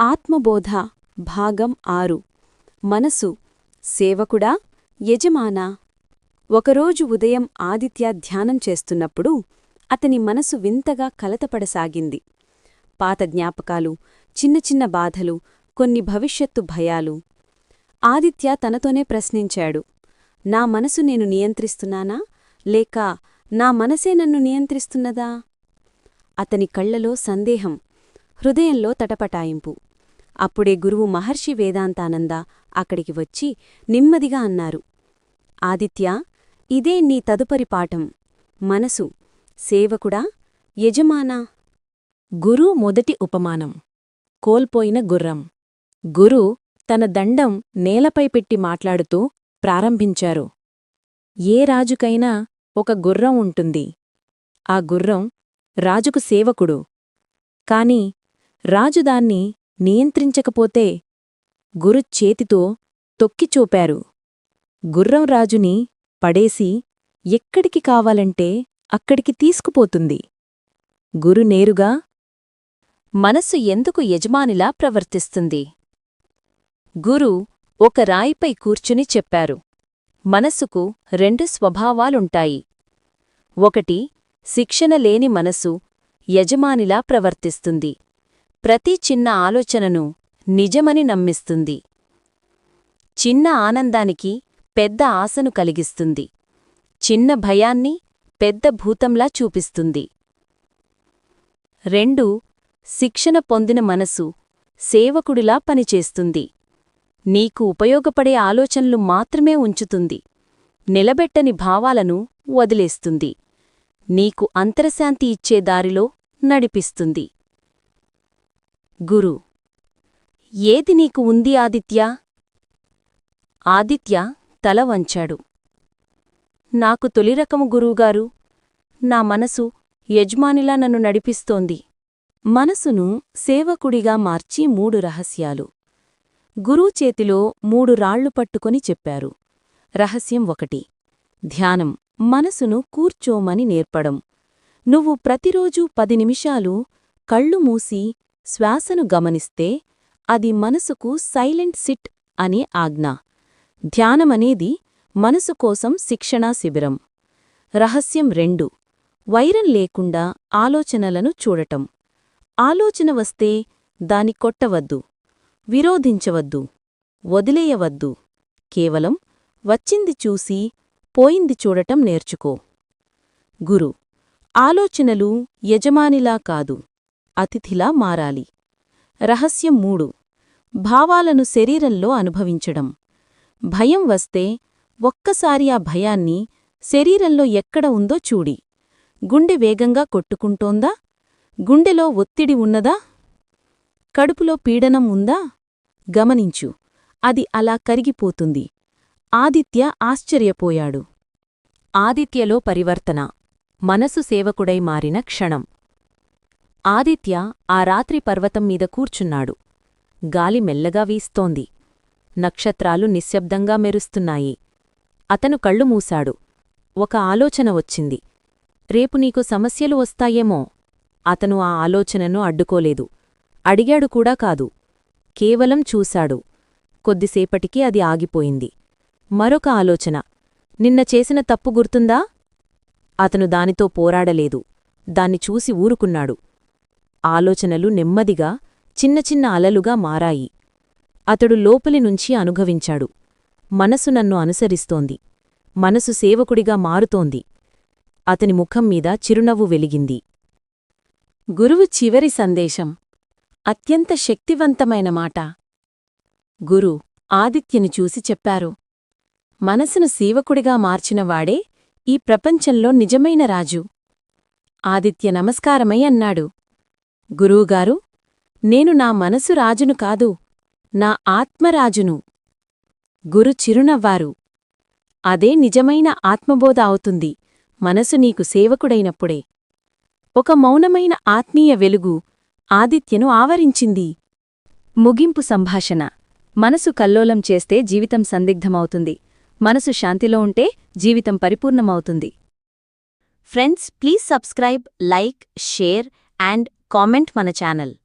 ఆత్మబోధ భాగం ఆరు. మనసు సేవకుడా యజమానా. ఒకరోజు ఉదయం ఆదిత్య ధ్యానం చేస్తున్నప్పుడు అతని మనసు వింతగా కలతపడసాగింది. పాత జ్ఞాపకాలు చిన్న చిన్న బాధలు కొన్ని భవిష్యత్తు భయాలు. ఆదిత్య తనతోనే ప్రశ్నించాడు. నా మనసు నేను నియంత్రిస్తున్నానా? లేక నా మనసే నన్ను నియంత్రిస్తున్నదా? అతని కళ్ళలో సందేహం హృదయంలో తటపటాయింపు. అప్పుడే గురువు మహర్షి వేదాంతానంద అక్కడికి వచ్చి నెమ్మదిగా అన్నారు. ఆదిత్యా ఇదే నీ తదుపరి పాఠం. మనసు. సేవకుడా యజమానా. గురు మొదటి ఉపమానం. కోల్పోయిన గుర్రం. గురు తన దండం నేలపై పెట్టి మాట్లాడుతూ ప్రారంభించారు. ఏ రాజుకైనా ఒక గుర్రం ఉంటుంది. ఆ గుర్రం రాజుకు సేవకుడు. కాని రాజు దాన్ని నియంత్రించకపోతే గురు చేతితో తొక్కిచూపారు గుర్రం రాజుని పడేసి ఎక్కడికి కావాలంటే అక్కడికి తీసుకుపోతుంది. గురు నేరుగా మనస్సు ఎందుకు యజమానిలా ప్రవర్తిస్తుంది? గురు ఒక రాయిపై కూర్చుని చెప్పారు. మనస్సుకు రెండు స్వభావాలుంటాయి. ఒకటి శిక్షణ లేని మనసు యజమానిలా ప్రవర్తిస్తుంది. ప్రతి చిన్న ఆలోచనను నిజమని నమ్మిస్తుంది. చిన్న ఆనందానికి పెద్ద ఆశను కలిగిస్తుంది. చిన్న భయాన్ని పెద్ద భూతంలా చూపిస్తుంది. రెండు శిక్షణ పొందిన మనసు సేవకుడిలా పనిచేస్తుంది. నీకు ఉపయోగపడే ఆలోచనలు మాత్రమే ఉంచుతుంది. నిలబెట్టని భావాలను వదిలేస్తుంది. నీకు అంతరశాంతి ఇచ్చే దారిలో నడిపిస్తుంది. గురు. ఏది నీకు ఉంది ఆదిత్య? ఆదిత్య తల వంచాడు. నాకు తొలిరకము గురువుగారు. నా మనసు యజమానిలా నన్ను నడిపిస్తోంది. మనసును సేవకుడిగా మార్చి మూడు రహస్యాలు. గురువు చేతిలో మూడు రాళ్ళు పట్టుకొని చెప్పారు. రహస్యం ఒకటి. ధ్యానం. మనసును కూర్చోమని నేర్పడం. నువ్వు ప్రతిరోజూ పది నిమిషాలు కళ్ళు మూసి శ్వాసను గమనిస్తే అది మనసుకు సైలెంట్ సిట్ అనే ఆజ్ఞ. ధ్యానమనేది మనసు కోసం శిక్షణా శిబిరం. రహస్యం రెండు. వైరం లేకుండా ఆలోచనలను చూడటం. ఆలోచన వస్తే దాని కొట్టవద్దు. విరోధించవద్దు. వదిలేయవద్దు. కేవలం వచ్చింది చూసి పోయింది చూడటం నేర్చుకో. గురు. ఆలోచనలు యజమానిలా కాదు. అతిథిలా మారాలి. రహస్యం మూడు. భావాలను శరీరంలో అనుభవించడం. భయం వస్తే ఒక్కసారి ఆ భయాన్ని శరీరంలో ఎక్కడ ఉందో చూడి. గుండె వేగంగా కొట్టుకుంటోందా? గుండెలో ఒత్తిడి ఉన్నదా? కడుపులో పీడనం ఉందా? గమనించు. అది అలా కరిగిపోతుంది. ఆదిత్య ఆశ్చర్యపోయాడు. ఆదిత్యలో పరివర్తన. మనసు సేవకుడై మారిన క్షణం. ఆదిత్య ఆ రాత్రి పర్వతం మీద కూర్చున్నాడు. గాలి మెల్లగా వీస్తోంది. నక్షత్రాలు నిశ్శబ్దంగా మెరుస్తున్నాయి. అతను కళ్ళు మూశాడు. ఒక ఆలోచన వచ్చింది. రేపు నీకు సమస్యలు వస్తాయేమో. అతను ఆ ఆలోచనను అడ్డుకోలేదు. అడిగాడు కూడా కాదు. కేవలం చూశాడు. కొద్దిసేపటికి అది ఆగిపోయింది. మరొక ఆలోచన. నిన్న చేసిన తప్పు గుర్తుందా? అతను దానితో పోరాడలేదు. దాన్ని చూసి ఊరుకున్నాడు. ఆలోచనలు నెమ్మదిగా చిన్న చిన్న అలలుగా మారాయి. అతడు లోపలి నుంచి అనుభవించాడు. మనసు నన్ను అనుసరిస్తోంది. మనసు సేవకుడిగా మారుతోంది. అతని ముఖం మీద చిరునవ్వు వెలిగింది. గురువు చివరి సందేశం. అత్యంత శక్తివంతమైన మాట. గురు ఆదిత్యని చూసి చెప్పారు. మనసును సేవకుడిగా మార్చినవాడే ఈ ప్రపంచంలో నిజమైన రాజు. ఆదిత్య నమస్కారమై అన్నాడు. గురువుగారు నేను నా మనసు రాజును కాదు నా ఆత్మరాజును. గురు చిరునవ్వారు. అదే నిజమైన ఆత్మబోధ అవుతుంది మనసు నీకు సేవకుడైనప్పుడే. ఒక మౌనమైన ఆత్మీయ వెలుగు ఆదిత్యను ఆవరించింది. ముగింపు సంభాషణ. మనసు కల్లోలం చేస్తే జీవితం సందిగ్ధమవుతుంది. మనసు శాంతిలో ఉంటే జీవితం పరిపూర్ణమవుతుంది. Friends please subscribe like share and comment మన ఛానల్.